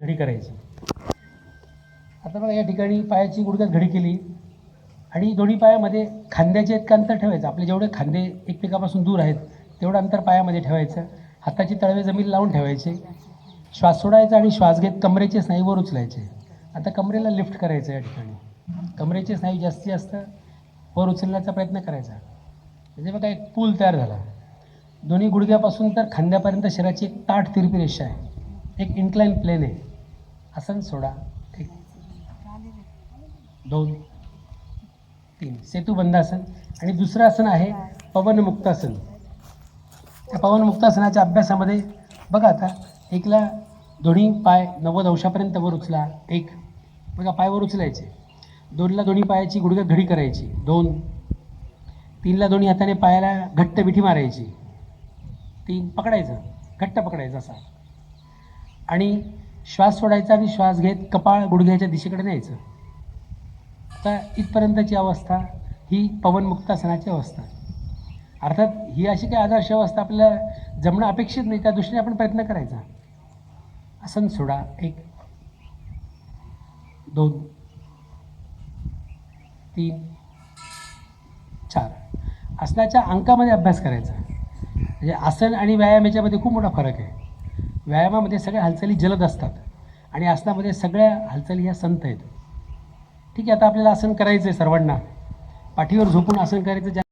घडी करायची. आता बघा या ठिकाणी पायाची गुडघ्यात घडी केली. आणि दोन्ही पायामध्ये खांद्याचे इतकं अंतर ठेवायचं. आपले जेवढे खांदे एकमेकापासून दूर आहेत तेवढं अंतर पायामध्ये ठेवायचं. हाताची तळवे जमीन लावून ठेवायचे. श्वास सोडायचा आणि श्वास घेत कमरेचे स्नायूवर उचलायचे. आता कमरेला लिफ्ट करायचं या ठिकाणी. कमरेचे स्नायू जास्तीत जास्त वर उचलण्याचा प्रयत्न करायचा. म्हणजे बघा एक पूल तयार झाला. दोन्ही गुडघ्यापासून तर खांद्यापर्यंत शरीराची एक ताठ तिरपी रेषा आहे. एक इन्क्लाइन प्लेन आहे. आसन सोडा. एक दोन तीन. सेतुबंधासन आणि दुसरं आसन आहे पवनमुक्तासन त्या पवनमुक्तासनाच्या अभ्यासामध्ये बघा आता एकला दोन्ही पाय नव्वद अंशापर्यंत वर उचला. एक बघा पायवर उचलायचे. दोनला दोन्ही पायाची गुडघ्या घडी करायची. दोन. तीनला दोन्ही हाताने पायाला घट्ट बिठी मारायची. तीन पकडायचं. घट्ट पकडायचं असा. आणि श्वास सोडायचा आणि श्वास घेत कपाळ गुडघ्याच्या दिशेकडे न्यायचं. आता इथपर्यंतची अवस्था ही पवनमुक्तासनाची अवस्था. अर्थात ही अशी काही आदर्श अवस्था आपल्याला जमणं अपेक्षित नाही त्या दृष्टीने आपण प्रयत्न करायचा. आसन सोडा एक दोन तीन चार. आसनाच्या अंकामध्ये अभ्यास करायचा. म्हणजे आसन आणि व्यायाम याच्यामध्ये खूप मोठा फरक आहे. व्यायामामध्ये सगळ्या हालचाली जलद असतात आणि आसनामध्ये सगळ्या हालचाली ह्या संत आहेत. ठीक आहे आता आपल्याला आसन करायचं आहे सर्वांना. पाठीवर झोपून आसन करायचं ज्या